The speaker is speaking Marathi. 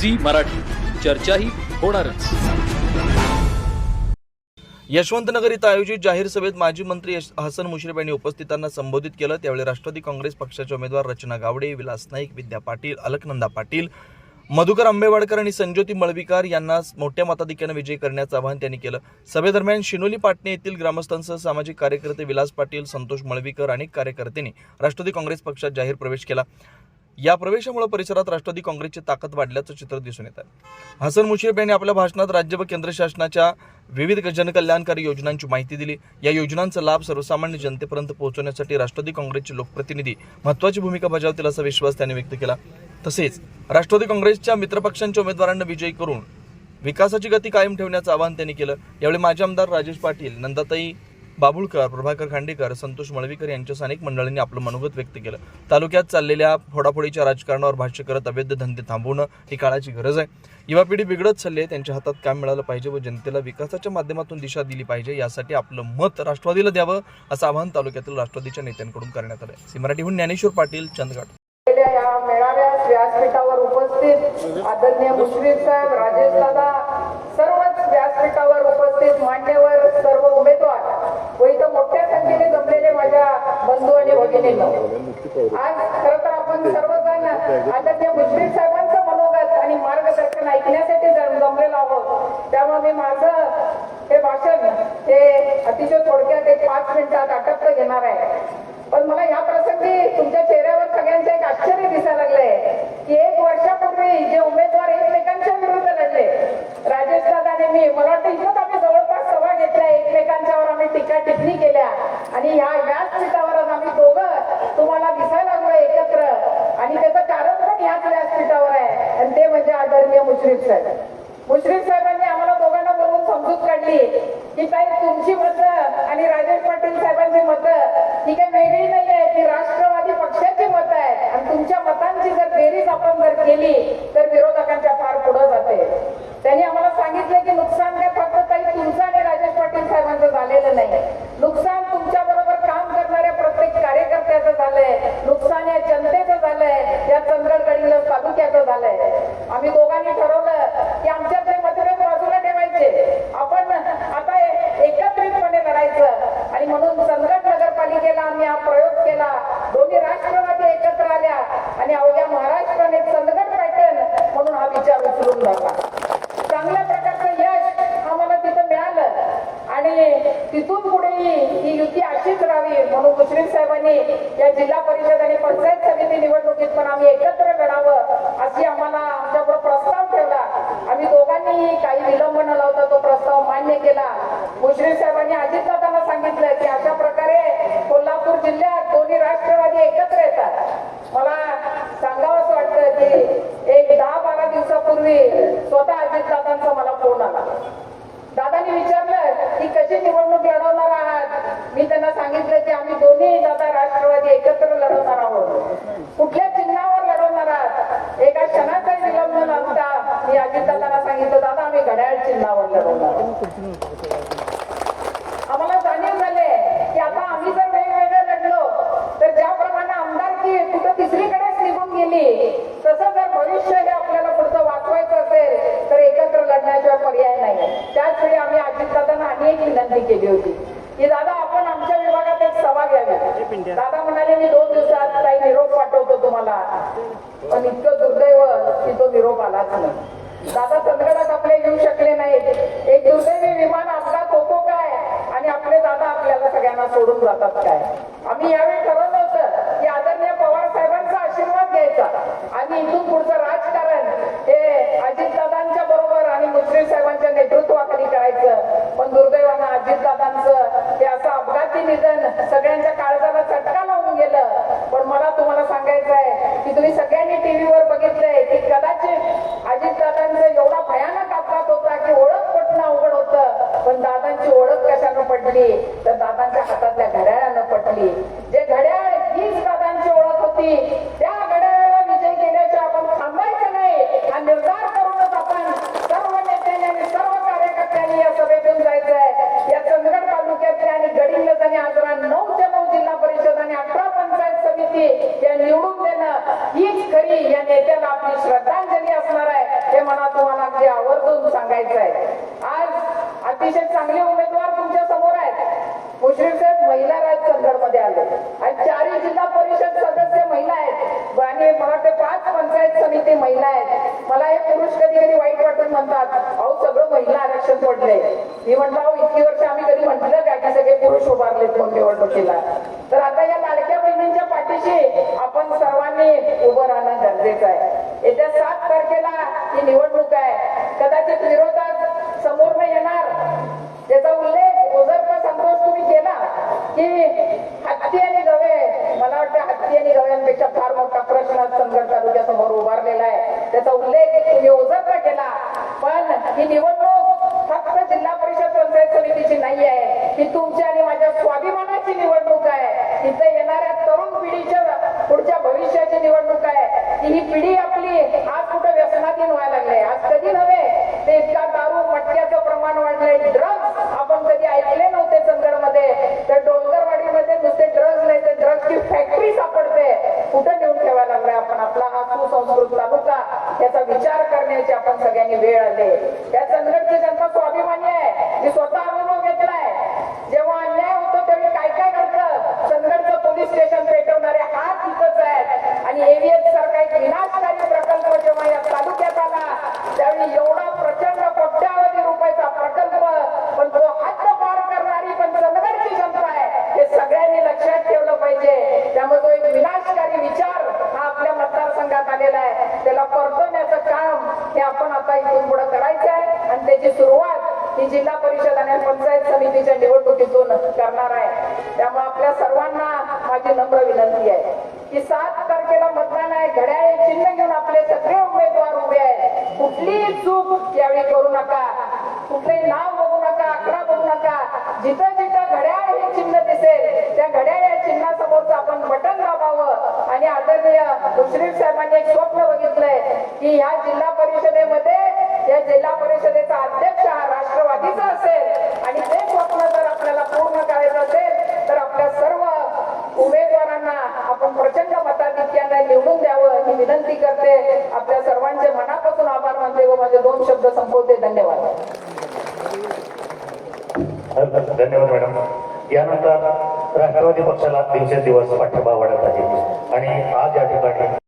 झी मराठी. चर्चाही होणारच. यशवंतनगर इथं आयोजित जाहीर सभेत माजी मंत्री हसन मुश्रीफ यांनी उपस्थितांना संबोधित केलं. त्यावेळी राष्ट्रवादी काँग्रेस पक्षाचे उमेदवार रचना गावडे विलास नाईक विद्या पाटील अलकनंदा पाटील मधुकर आंबेवाडकर आणि संज्योती मळवीकर यांना मोठ्या मताधिक्यानं विजयी करण्याचं आवाहन त्यांनी केलं. सभेदरम्यान शिनोली पाटणे येथील ग्रामस्थांसह सामाजिक कार्यकर्ते विलास पाटील संतोष मळवीकर अनेक कार्यकर्त्यांनी राष्ट्रवादी काँग्रेस पक्षात जाहीर प्रवेश केला. या प्रवेशामुळे परिसरात राष्ट्रवादी काँग्रेसची ताकद वाढल्याचं चित्र दिसून येत आहे. हसन मुश्रीफ यांनी आपल्या भाषणात राज्य व केंद्र शासनाच्या विविध जनकल्याणकारी योजनांची माहिती दिली. या योजनांचा लाभ सर्वसामान्य जनतेपर्यंत पोहोचवण्यासाठी राष्ट्रवादी काँग्रेसचे लोकप्रतिनिधी महत्वाची भूमिका बजावतील असा विश्वास त्यांनी व्यक्त केला. तसेच राष्ट्रवादी काँग्रेसच्या मित्रपक्षांच्या उमेदवारांना विजयी करून विकासाची गती कायम ठेवण्याचं आवाहन त्यांनी केलं. यावेळी माजी आमदार राजेश पाटील नंदाताई बाबुळकर प्रभाकर खांडेकर संतोष मळवीकर यांच्या अनेक मंडळांनी आपलं मनोगत व्यक्त केलं. तालुक्यात चाललेल्या फोडाफोडीच्या राजकारणावर भाष्य करत अवैध धंदे थांबवणं ही काळाची गरज आहे. युवा पिढी बिघडत चालली आहे त्यांच्या हातात काम मिळालं पाहिजे व जनतेला विकासाच्या माध्यमातून दिशा दिली पाहिजे यासाठी आपलं मत राष्ट्रवादीला द्यावं असं आवाहन तालुक्यातील राष्ट्रवादीच्या नेत्यांकडून करण्यात आलं आहे मराठीहून ज्ञानेश्वर पाटील चंदगड. या व्यासपीठावर उपस्थित आदरणीय मुश्रीफ साहेब राजेश दादा सर्व व्यासपीठावर उपस्थित मान्यवर सर्व उमेदवार व इथं मोठ्या संख्येने जमलेले माझ्या बंधू आणि भगिनींनो. आज खर तर आपण सर्वजण आदरणीय मुश्रीफ साहेबांचं मनोगत आणि मार्गदर्शन ऐकण्यासाठी जमलेलो आहोत. त्यामुळे मी माझं हे भाषण हे अतिशय थोडक्यात एक पाच मिनिटात अटक घेणार आहे. पण मला या प्रसंगी तुमच्या चेहऱ्यावर सगळ्या एक आश्चर्य दिसायला लागलंय की एक वर्षापूर्वी जे उमेदवार एकमेकांच्या विरुद्ध लढले राजेश दादा आणि मी मला वाटतं इथंच आम्ही जवळपास सभा घेतल्या एकमेकांच्यावर आम्ही टीका टिप्पणी केल्या आणि ह्या व्यासपीठावरच आम्ही दोघं तुम्हाला दिसायला लागलो एकत्र आणि त्याचं कारण पण ह्याच व्यासपीठावर आहे आणि ते म्हणजे आदरणीय मुश्रीफ साहेब. मुश्रीफ साहेबांनी आम्हाला दोघांना बघून समजूत काढली की ताई तुमची मतं आणि राजेश पाटील साहेबांची मतं ही काही वेगळी नाही आहे ती राष्ट्रवादी पक्षाची मतं आहे आणि तुमच्या मतांची जर बेरीज आपण जर केली तर विरोधकांच्या फार पुढे जाते त्यांनी आम्हाला सांगितलं की नुकसान काय फक्त ताई तुमचं आणि राजेश पाटील साहेबांचं झालेलं नाही नुकसान तुमच्या बरोबर काम करणाऱ्या प्रत्येक कार्यकर्त्याचं झालंय नुकसान या जनतेचं झालंय या चंद्रगडीला तालुक्याचं झालंय आम्ही दोघांनी ठरवलं की आमच्यातले मतभेद बाजूला ठेवायचे आपण आता ए- एकत्रितपणे लढायचं आणि म्हणून चंद्रगड नगरपालिकेला आम्ही हा प्रयोग केला दोन्ही राष्ट्रवादी एकत्र आल्या आणि अवघ्या महाराष्ट्राने चंदगड पॅटर्न म्हणून हा विचार उचलून धरला चांगल्या प्रकारचं यश आम्हाला तिथं मिळालं आणि तिथून पुढेही ही युती अशीच राहावी म्हणून मुश्रीफ साहेबांनी या जिल्हा परिषद आणि पंचायत समिती निवडणुकीत पण आम्ही एकत्र लढावं अशी आम्हाला आमच्याबरोबर प्रस्ताव ठेवला. आम्ही दोघांनीही काही विलंब न लावता तो प्रस्ताव मान्य केला. मुश्रीफ साहेबांनी अजितदादांना सांगितलं की अशा प्रकारे कोल्हापूर जिल्ह्यात दोन्ही राष्ट्रवादी एकत्र येतात. मला सांगावंच वाटतं की एक दहा बारा दिवसापूर्वी स्वतः अजितदादांचा मला फोन आला. दादानी विचारलं की कशी निवडणूक लढवणार आहात? मी त्यांना सांगितलं की आम्ही दोन्ही एकत्र लढवणार आहोत. कुठल्या चिन्हावर लढवणार आहात? एका क्षणाचा विलंब न लावता मी अजितदादांना सांगितलं दादा आम्ही घड्याळ चिन्हावर लढवणार आम्हाला जाणीव झाले की आता आम्ही जर वेगवेगळे लढलो तर ज्याप्रमाणे आमदारकी कुठं तिसरीकडेच निघून गेली तसं जर भविष्य हे आपल्याला पुढचं वाचवायचं असेल तर एकत्र लढण्याशिवाय पर्याय नाही. त्याच वेळी आम्ही अजितदादांना एक विनंती केली होती की दादा आपण आमच्या विभागात एक सभा घ्यावी दादा म्हणाले मी दोन दिवसात काही निरोप पाठवतो तुम्हाला. पण इतकं दुर्दैव की तो निरोप आलाच नाही. दादा चंद्रगडात आपले येऊ शकले नाहीत. एक दुर्दैवी विमान अपघात होतो काय? आणि आपले दादा आपल्याला सगळ्यांना सोडून जातात काय? आम्ही यावेळी ठरवलं होतं की आदरणीय पवार साहेबांचा आशीर्वाद घ्यायचा. निधन सगळ्यांच्या काळजाला चटका लावून गेलं पण मला तुम्हाला सांगायचं आहे की तुम्ही सगळ्यांनी टीव्हीवर बघितलंय की कदाचित अजित दादांचा एवढा भयानक अपघात होता की ओळख पटणं अवघड होतं पण दादांची ओळख कशानं पडली तर दादांच्या हातातल्या घड्याळानं पटली. माझे आवर्जून सांगायचं आहे. आज अतिशय चांगले उमेदवार तुमच्यासमोर आहेत. मुश्रीफ साहेब महिला राजमध्ये आले. आणि चारही जिल्हा परिषद सदस्य महिला आहेत आणि मला पाच पंचायत समिती महिला आहेत. मला हे पुरुष कधी कधी वाईट वाटून म्हणतात अहो सगळं महिला आरक्षण पडलंय. मी म्हटलं अहो इतकी वर्ष आम्ही कधी म्हटलं का की सगळे पुरुष उभारलेत कोण निवडणुकीला? तर आता या लाडक्या बहिणींच्या पाठीशी आपण सर्वांनी उभं राहणं गरजेचं आहे. येत्या सात तारखेला ही निवडणूक आहे. कदाचित विरोधात समोर न येणार. त्याचा उल्लेख ओझरचा संतोष तुम्ही केला की हत्ती आणि गवे मला वाटतं हत्ती आणि गव्यांपेक्षा फार मोठा प्रश्न संघर्ष तालुक्यासमोर उभारलेला आहे. त्याचा उल्लेख तुम्ही ओझरचा केला. पण ही निवडणूक फक्त जिल्हा परिषद पंचायत समितीची नाही आहे. ही तुमची आणि माझ्या स्वाभिमानाची निवडणूक आहे इथे येणाऱ्या तरुण पिढीच्या पुढच्या भविष्याची निवडणूक आहे की ही पिढी आपली आज कुठं व्यसनाधीन व्हायला लागले आज कधी नव्हे ते इतका दारू मटक्याचं प्रमाण वाढलंय ड्रग्ज आपण कधी ऐकले नव्हते चंदगडमध्ये तर डोंगरवाडीमध्ये नुसते ड्रग्ज नाही तर ड्रग्जची फॅक्टरी सापडते. कुठं नेऊन ठेवायला लागलाय आपण? आपला हा सुसंस्कृत तालुका याचा विचार करण्याची आपण सगळ्यांनी वेळ आले. त्या चंद्रचे जनता स्वाभिमानी उभारण्याचं काम हे आपण आता इथून पुढे करायचं आहे. आणि त्याची सुरुवात ही जिल्हा परिषद आणि पंचायत समितीच्या निवडणुकीतून करणार आहे. त्यामुळे आपल्या सर्वांना माझी नम्र विनंती आहे की सात तारखेला मतदान आहे. घड्याळ चिन्ह घेऊन आपले सगळे उमेदवार उभे आहेत. कुठलीही चूक यावेळी करू नका. कुठलेही नाव बघू नका आकडा बघू नका. जिथं आदरणीय मुश्रीफ साहेबांनी एक स्वप्न बघितलंय की ह्या जिल्हा परिषदेमध्ये या जिल्हा परिषदेचा अध्यक्ष हा राष्ट्रवादीचा असेल आणि ते स्वप्न जर आपल्याला पूर्ण करायचं असेल तर आपल्या सर्व उमेदवारांना आपण प्रचंड मताधिक्याने निवडून द्यावं ही विनंती करते. आपल्या सर्वांचे मनापासून आभार मानते व माझे दोन शब्द संपवते. धन्यवाद. धन्यवाद मॅडम. यानंतर राष्ट्रवादी पक्षाला दिवस पाठिंबा वाढत आहे. आणि आज या ठिकाणी